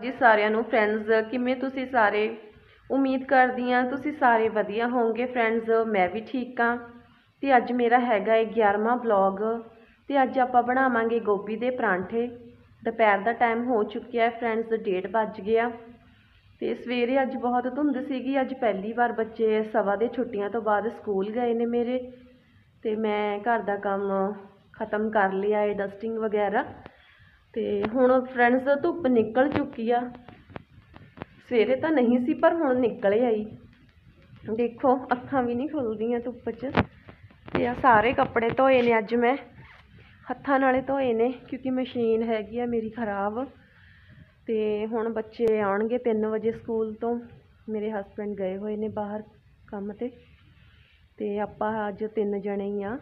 ਜੀ ਸਾਰਿਆਂ ਨੂੰ ਫਰੈਂਡਸ ਕਿਵੇਂ ਤੁਸੀਂ ਸਾਰੇ? ਉਮੀਦ ਕਰਦੀ ਹਾਂ ਤੁਸੀਂ ਸਾਰੇ ਵਧੀਆ ਹੋਵੋਗੇ ਫਰੈਂਡਸ ਮੈਂ ਵੀ ਠੀਕ ਹਾਂ। ਤੇ ਅੱਜ ਮੇਰਾ ਹੈਗਾ ਹੈ 11ਵਾਂ ਵਲੌਗ ਤੇ ਅੱਜ ਆਪਾਂ ਬਣਾਵਾਂਗੇ ਗੋਭੀ ਦੇ ਪਰਾਂਠੇ। ਦੁਪਹਿਰ ਦਾ ਟਾਈਮ ਹੋ ਚੁੱਕਿਆ ਹੈ ਫਰੈਂਡਸ 1:30 ਵੱਜ ਗਿਆ। ਤੇ ਸਵੇਰੇ ਅੱਜ ਬਹੁਤ ਧੁੰਦ ਸੀਗੀ, ਅੱਜ ਪਹਿਲੀ ਵਾਰ ਬੱਚੇ ਸਵਾ ਦੇ ਛੁੱਟੀਆਂ ਤੋਂ ਬਾਅਦ ਸਕੂਲ ਗਏ ਨੇ ਮੇਰੇ। ਤੇ ਮੈਂ ਘਰ ਦਾ ਕੰਮ ਖਤਮ ਕਰ ਲਿਆ ਏ ਡਸਟਿੰਗ ਵਗੈਰਾ। ਅਤੇ ਹੁਣ ਫਰੈਂਡਸ ਧੁੱਪ ਨਿਕਲ ਚੁੱਕੀ ਆ। ਸਵੇਰੇ ਤਾਂ ਨਹੀਂ ਸੀ, ਪਰ ਹੁਣ ਨਿਕਲ ਆਈ ਦੇਖੋ, ਅੱਖਾਂ ਵੀ ਨਹੀਂ ਖੁੱਲਦੀਆਂ ਧੁੱਪ 'ਚ। ਤੇ ਆ ਸਾਰੇ ਕੱਪੜੇ ਧੋਏ ਨੇ ਅੱਜ ਮੈਂ। ਹੱਥਾਂ ਨਾਲੇ ਧੋਏ ਨੇ, ਕਿਉਂਕਿ ਮਸ਼ੀਨ ਹੈਗੀ ਆ ਮੇਰੀ ਖਰਾਬ। ਤੇ ਹੁਣ ਬੱਚੇ ਆਉਣਗੇ 3 ਵਜੇ ਸਕੂਲ ਤੋਂ। ਮੇਰੇ ਹਸਬੰਡ ਗਏ ਹੋਏ ਨੇ ਬਾਹਰ ਕੰਮ ਤੇ। ਤੇ ਆਪਾਂ ਅੱਜ ਤਿੰਨ ਜਣੇ ਹੀ ਆ।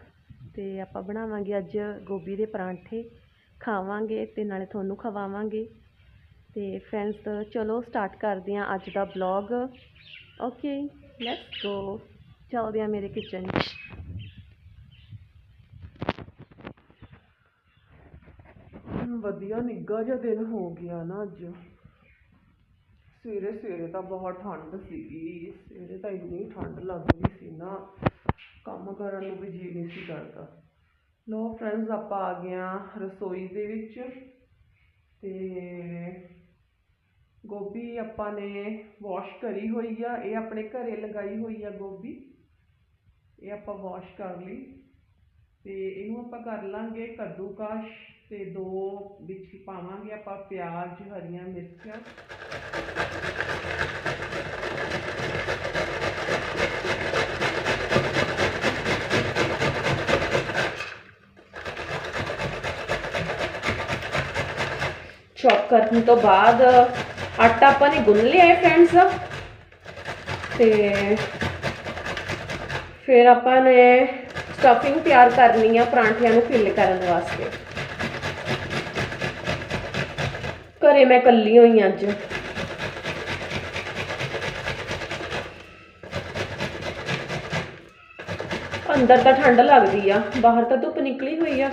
ਤੇ ਆਪਾਂ ਬਣਾਵਾਂਗੇ ਅੱਜ ਗੋਭੀ ਦੇ ਪਰਾਂਠੇ। ਖਾਵਾਂਗੇ ਅਤੇ ਨਾਲੇ ਤੁਹਾਨੂੰ ਖਵਾਵਾਂਗੇ। ਅਤੇ ਫਰੈਂਡਸ ਚਲੋ ਸਟਾਰਟ ਕਰਦੇ ਹਾਂ ਅੱਜ ਦਾ ਬਲੌਗ ਓਕੇ ਲੈਟਸ ਗੋ ਚੱਲਦੇ ਹਾਂ ਮੇਰੇ ਕਿਚਨ 'ਚ ਵਧੀਆ ਨਿੱਘਾ ਜਿਹਾ ਦਿਨ ਹੋ ਗਿਆ ਨਾ ਅੱਜ। ਸਵੇਰੇ ਸਵੇਰੇ ਤਾਂ ਬਹੁਤ ਠੰਡ ਸੀਗੀ। ਸਵੇਰੇ ਤਾਂ ਇੰਨੀ ਠੰਡ ਲੱਗ ਰਹੀ ਸੀ ਨਾ। ਕੰਮ ਕਰਨ ਨੂੰ ਵੀ ਜੀ ਨਹੀਂ ਸੀ ਕਰਦਾ। ਲੋ ਫਰੈਂਡਸ ਆਪਾਂ ਆ ਗਏ ਹਾਂ ਰਸੋਈ ਦੇ ਵਿੱਚ ਤੇ ਗੋਭੀ ਆਪਾਂ ਨੇ ਵਾਸ਼ ਕਰੀ ਹੋਈ ਆ, ਇਹ ਆਪਣੇ ਘਰੇ ਲਗਾਈ ਹੋਈ ਆ ਗੋਭੀ। ਇਹ ਆਪਾਂ ਵਾਸ਼ ਕਰ ਲਈ ਤੇ ਇਹਨੂੰ ਆਪਾਂ ਕਰ ਲਾਂਗੇ ਕੱਦੂਕਾਸ਼ ਤੇ ਦੋ ਵਿੱਚ ਪਾਵਾਂਗੇ ਆਪਾਂ ਪਿਆਜ਼, ਹਰੀਆਂ ਮਿਰਚਾਂ। ਚੌਪ ਕਰਨ ਤੋਂ ਬਾਅਦ ਆਟਾ ਆਪਾਂ ਨੇ ਗੁੰਨ ਲਿਆ ਹੈ ਫਰੈਂਡਸ ਤੇ ਫਿਰ ਆਪਾਂ ਨੇ ਸਟਫਿੰਗ ਤਿਆਰ ਕਰਨੀ ਆ ਪਰਾਂਠਿਆਂ ਨੂੰ ਫਿਲ ਕਰਨ ਵਾਸਤੇ। ਘਰੇ ਮੈਂ ਕੱਲੀ ਹੋਈ ਅੱਜ। ਅੰਦਰ ਤਾਂ ਠੰਡ ਲੱਗਦੀ ਆ, ਬਾਹਰ ਤਾਂ ਧੁੱਪ ਨਿਕਲੀ ਹੋਈ ਆ।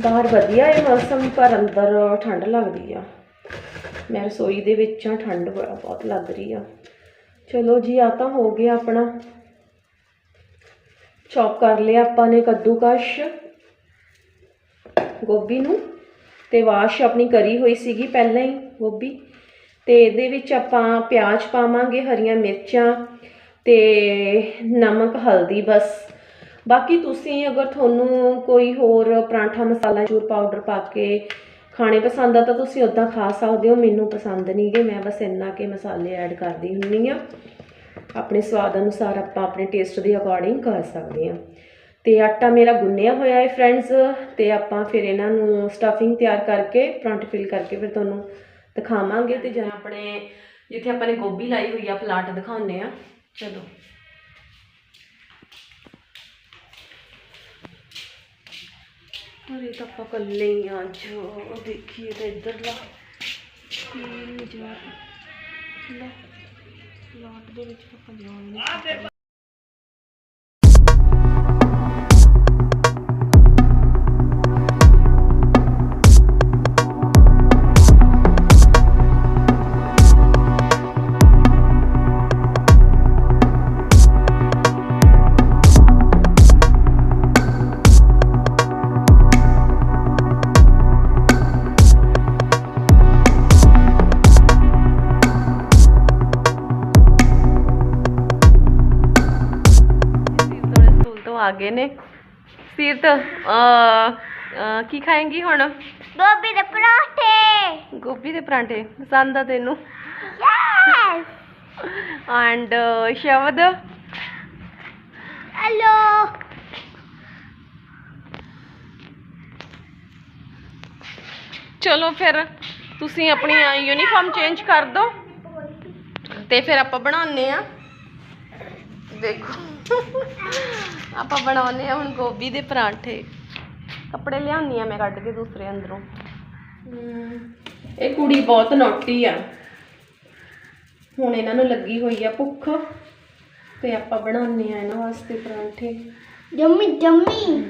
ਬਾਹਰ ਵਧੀਆ ਹੈ, ਮੌਸਮ, ਪਰ ਅੰਦਰ ਠੰਡ ਲੱਗਦੀ ਆ। ਮੈਂ ਰਸੋਈ ਦੇ ਵਿੱਚ ਆ ਠੰਡ ਬੜਾ ਬਹੁਤ ਲੱਗ ਰਹੀ ਆ। ਚਲੋ ਜੀ ਆ ਤਾਂ ਹੋ ਗਿਆ ਆਪਣਾ। ਚੌਪ ਕਰ ਲਿਆ ਆਪਾਂ ਨੇ ਕੱਦੂਕਸ਼, ਗੋਭੀ ਨੂੰ। ਤੇ ਵਾਸ਼ ਆਪਣੀ ਕਰੀ ਹੋਈ ਸੀਗੀ ਪਹਿਲਾਂ ਹੀ ਗੋਭੀ। ਤੇ ਇਹਦੇ ਵਿੱਚ ਆਪਾਂ ਪਿਆਜ਼ ਪਾਵਾਂਗੇ, ਹਰੀਆਂ ਮਿਰਚਾਂ ਤੇ ਨਮਕ, ਹਲਦੀ ਬਸ। ਬਾਕੀ ਤੁਸੀਂ ਅਗਰ ਤੁਹਾਨੂੰ ਕੋਈ ਹੋਰ ਪਰਾਂਠਾ ਮਸਾਲਾ ਚੂਰ ਪਾਊਡਰ ਪਾ ਕੇ ਖਾਣੇ ਪਸੰਦ ਆ ਤਾਂ ਤੁਸੀਂ ਉਦਾਂ ਖਾ ਸਕਦੇ ਹੋ। ਮੈਨੂੰ ਪਸੰਦ ਨਹੀਂ ਨਹੀਂਗੇ ਮੈਂ ਬਸ ਇੰਨਾ ਕੇ ਮਸਾਲੇ ਐਡ ਕਰਦੀ ਹੁੰਨੀ ਆ। ਆਪਣੇ ਸਵਾਦ ਅਨੁਸਾਰ ਆਪਾਂ ਆਪਣੇ ਟੇਸਟ ਦੇ ਅਕੋਰਡਿੰਗ ਕਰ ਸਕਦੇ ਹਾਂ ਤੇ ਆਟਾ ਮੇਰਾ ਗੁੰਨਿਆ ਹੋਇਆ ਹੈ ਫਰੈਂਡਸ ਤੇ ਆਪਾਂ ਫਿਰ ਇਹਨਾਂ ਨੂੰ ਸਟਫਿੰਗ ਤਿਆਰ ਕਰਕੇ ਪਰਾਂਠੇ ਫਿਲ ਕਰਕੇ ਫਿਰ ਤੁਹਾਨੂੰ ਦਿਖਾਵਾਂਗੇ ਤੇ ਜਾਂ ਆਪਣੇ ਜਿੱਥੇ ਆਪਾਂ ਨੇ ਗੋਭੀ ਲਾਈ ਹੋਈ ਆ, ਪਲਾਟ ਦਿਖਾਉਂਦੇ ਆ। ਚਲੋ। ਅਰੇ ਤਾਂ ਆਪਾਂ ਕੱਲੇ ਹੀ ਆ ਜੋ ਦੇਖੀਏ ਤਾਂ ਇੱਧਰਲਾ ਕੀ ਜਾ ਲੈ ਪਲਾਟ ਦੇ ਵਿੱਚ ਆਪਾਂ ਜਾਣ ਨਹੀਂ ਆ ਗਏ ਨੇ। ਸੀਰਤ ਕੀ ਖਾਏਂਗੀ ਹੁਣ? ਗੋਭੀ ਦੇ ਪਰਾਠੇ। ਗੋਭੀ ਦੇ ਪਰਾਂਠੇ ਪਸੰਦ ਆ ਤੈਨੂੰ? ਯੈਸ ਐਂਡ ਸ਼ਬਦ? ਹੈਲੋ ਚਲੋ ਫਿਰ ਤੁਸੀਂ ਆਪਣੀ ਯੂਨੀਫਾਰਮ ਚੇਂਜ ਕਰ ਦਿਓ ਤੇ ਫਿਰ ਆਪਾਂ ਬਣਾਉਂਦੇ ਆ ਦੇਖੋ। ਆਪਾਂ ਬਣਾਉਂਦੇ ਆ ਹੁਣ ਗੋਭੀ ਦੇ ਪਰਾਂਠੇ। ਕੱਪੜੇ ਲਿਆਉਣੀ ਆ ਮੈਂ ਕੱਢ ਕੇ ਦੂਸਰੇ ਅੰਦਰੋਂ। ਇਹ ਕੁੜੀ ਬਹੁਤ ਨੌਟੀ ਆ। ਹੁਣ ਇਹਨਾਂ ਨੂੰ ਲੱਗੀ ਹੋਈ ਆ ਭੁੱਖ ਤੇ ਆਪਾਂ ਬਣਾਉਂਦੇ ਆ ਇਹਨਾਂ ਵਾਸਤੇ ਪਰਾਂਠੇ। ਜੰਮੀ ਜੰਮੀ।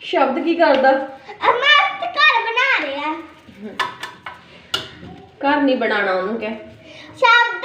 ਸ਼ਬਦ ਕੀ ਕਰਦਾ? ਅਮਾ ਘਰ ਬਣਾ ਰਿਹਾ। ਘਰ ਨਹੀਂ ਬਣਾਉਣਾ ਉਹਨੂੰ ਕਹਿ। ਸ਼ਬਦ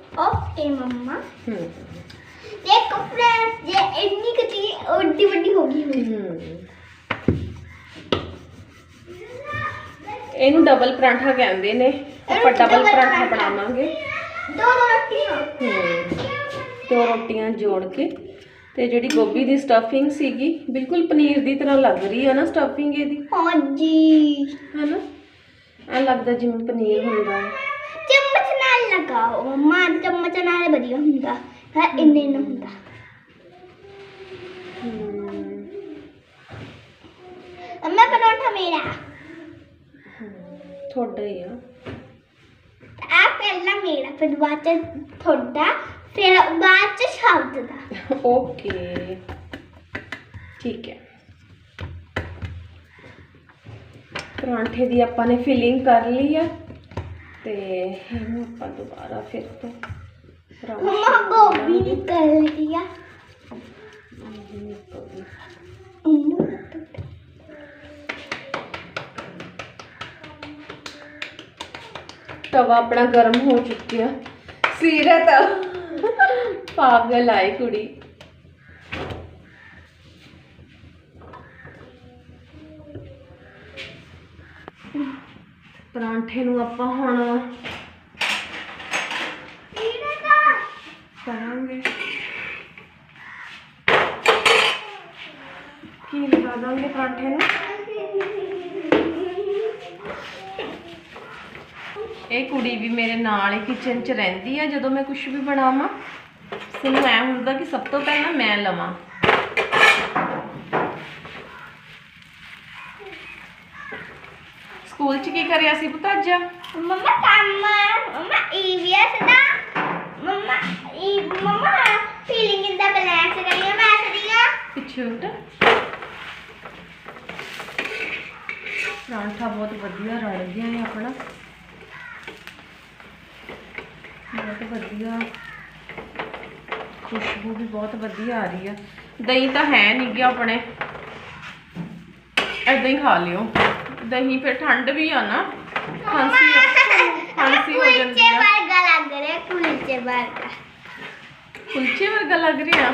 मम्मा ਹੂੰ देखो फ्रेंड्स ये इतनी कटी बड़ी बड़ी होगी हुई ਹੂੰ ਇਹਨੂੰ ਡਬਲ ਪਰਾਂਠਾ ਕਹਿੰਦੇ ਨੇ ਆਪਾਂ ਡਬਲ double ਪਰਾਂਠਾ ਪਰਾਂਠਾ। ਬਣਾਵਾਂਗੇ दो दो रोटियां ਹੂੰ ਦੋ ਰੋਟੀਆਂ ਜੋੜ ਕੇ ਤੇ ਜਿਹੜੀ ਗੋਭੀ ਦੀ ਸਟਫਿੰਗ ਸੀਗੀ ਬਿਲਕੁਲ ਪਨੀਰ ਦੀ ਤਰ੍ਹਾਂ ਲੱਗ ਰਹੀ ਹੈ ਨਾ ਸਟਫਿੰਗ ਇਹਦੀ हाँ जी ਹੈਨਾ ਐ ਲੱਗਦਾ ਜਿਵੇਂ ਪਨੀਰ ਹੁੰਦਾ ਹੈ ਚਮਚ ਨਾਲ ਲਗਾਓ ਮੰਮਾ ਚਮਚ ਨਾਲ ਵਧੀਆ ਹੁੰਦਾ ਹੈ ਇੰਨੇ ਨਾ ਹੁੰਦਾ। ਅੰਮਾ ਪਰੌਂਠਾ ਮੇਰਾ। ਥੋੜਾ ਹੀ ਆ। ਆ ਪਹਿਲਾਂ ਮੇਰਾ ਫਿਰ ਬਾਅਦ ਚ ਤੁਹਾਡਾ ਫਿਰ ਬਾਅਦ ਚ ਸ਼ਬਦ ਦਾ। ਓਕੇ। ਠੀਕ ਹੈ। ਪਰਾਂਠੇ ਦੀ ਆਪਾਂ ਨੇ ਫਿਲਿੰਗ ਕਰ ਲਈ ਆ। ਤੇ ਇਹਨੂੰ ਆਪਾਂ ਦੁਬਾਰਾ ਫਿਰ ਤੋਂ ਪਰਾਂਠੇ ਮੰਮਾ ਗੋਭੀ ਨਿਕਲ ਗਿਆ ਤਵਾ ਆਪਣਾ ਗਰਮ ਹੋ ਚੁੱਕਿਆ ਸੀਰਤ ਪਾਗਲ ਆਈ ਕੁੜੀ ਪਰਾਂਠੇ ਨੂੰ ਆਪਾਂ ਹੁਣ ਕਰਾਂਗੇ। ਕੀ ਲਗਾ ਦਾਂਗੇ ਪਰਾਂਠੇ ਨੂੰ? ਇਹ ਕੁੜੀ ਵੀ ਮੇਰੇ ਨਾਲ ਹੀ ਕਿਚਨ 'ਚ ਰਹਿੰਦੀ ਆ, ਜਦੋਂ ਮੈਂ ਕੁਝ ਵੀ ਬਣਾਵਾਂ। ਸਾਨੂੰ ਐ ਹੁੰਦਾ ਕਿ ਸਭ ਤੋਂ ਪਹਿਲਾਂ ਮੈਂ ਲਵਾਂ। ਸਕੂਲ 'ਚ ਕੀ ਕਰਿਆ ਸੀ ਪੁੱਤ ਅੱਜ? ਮੰਮਾ ਕੰਮ ਮੰਮਾ ਈਵੀਐਸ ਦਾ ਮੰਮਾ ਈ ਮੰਮਾ ਫੀਲਿੰਗ ਇਨ ਦਾ ਬੈਲੈਂਸ ਕਰੀਏ ਮੈਂ ਕਰੀਆ। ਪਿੱਛੇ ਉਲਟ ਪਰਾਂਠਾ ਬਹੁਤ ਵਧੀਆ ਰਲ ਗਿਆ ਹੈ ਆਪਣਾ। ਬਹੁਤ ਵਧੀਆ। ਖੁਸ਼ਬੂ ਵੀ ਬਹੁਤ ਵਧੀਆ ਆ ਰਹੀ ਆ। ਦਹੀਂ ਤਾਂ ਹੈ ਨਹੀਂ ਗਿਆ ਆਪਣੇ। ਏਦਾਂ ਹੀ ਖਾ ਲਿਓ। ਦਹੀਂ ਫਿਰ ਠੰਡ ਵੀ ਆ ਨਾ ਖਾਂਸੀ ਖਾਂਸੀ ਹੋ ਜਾਂਦੀ ਕੁਲਚੇ ਆ ਵਰਗਾ ਲੱਗ ਰਿਹਾ ਕੁਲਚੇ ਵਰਗਾ ਕੁਲਚੇ ਵਰਗਾ ਲੱਗ ਰਿਹਾ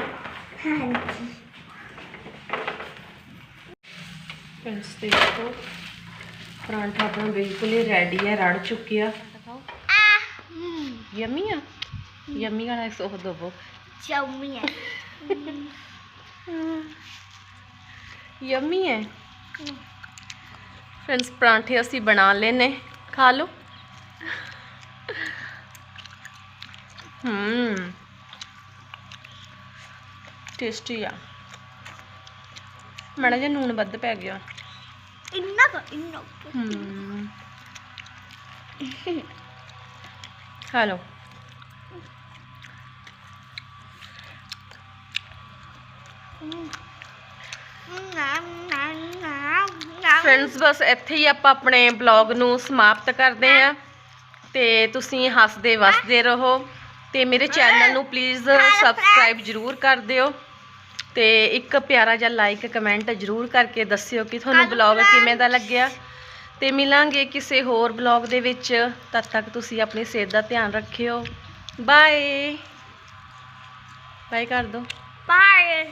ਹਾਂਜੀ ਫਰੈਂਡਸ ਦੇਖੋ ਪਰਾਂਠਾ ਆਪਣਾ ਬਿਲਕੁਲ ਹੀ ਰੈਡੀ ਹੈ ਰੜ ਚੁੱਕਿਆ ਆ ਯਮੀ ਆ ਯਮੀ ਵਾਲਾ ਸੋਹ ਦਵੋ ਚੌਮੀ ਹੈ ਯਮੀ ਹੈ ਫਰੈਂਡਸ ਪਰਾਂਠੇ ਅਸੀਂ ਬਣਾ ਲਏ ਨੇ ਖਾ ਲਓ। ਹਮ ਟੇਸਟੀ ਆ। ਮਾੜਾ ਜਿਹਾ ਨੂਣ ਵੱਧ ਪੈ ਗਿਆ। ਇੰਨਾ ਕੁ ਇੰਨਾ ਖਾ ਲਓ। ਨਾਮ ਨਾਮ ਨਾਮ ਫਰੈਂਡਸ ਬਸ ਇੱਥੇ ਹੀ ਆਪਾਂ ਆਪਣੇ ਬਲੌਗ ਨੂੰ ਸਮਾਪਤ ਕਰਦੇ ਹਾਂ। ਤੇ ਤੁਸੀਂ ਹੱਸਦੇ ਵਸਦੇ ਰਹੋ ਤੇ ਮੇਰੇ ਚੈਨਲ ਨੂੰ ਪਲੀਜ਼ ਸਬਸਕ੍ਰਾਈਬ ਜਰੂਰ ਕਰ ਦਿਓ। ਤੇ ਇੱਕ ਪਿਆਰਾ ਜਿਹਾ ਲਾਈਕ ਕਮੈਂਟ ਜਰੂਰ ਕਰਕੇ ਦੱਸਿਓ ਕਿ ਤੁਹਾਨੂੰ ਬਲੌਗ ਕਿਵੇਂ ਦਾ ਲੱਗਿਆ। ਤੇ ਮਿਲਾਂਗੇ ਕਿਸੇ ਹੋਰ ਬਲੌਗ ਦੇ ਵਿੱਚ। ਤਦ ਤੱਕ ਤੁਸੀਂ ਆਪਣੀ ਸਿਹਤ ਦਾ ਧਿਆਨ ਰੱਖਿਓ। ਬਾਏ ਬਾਏ ਕਰ ਦਿਓ। ਬਾਏ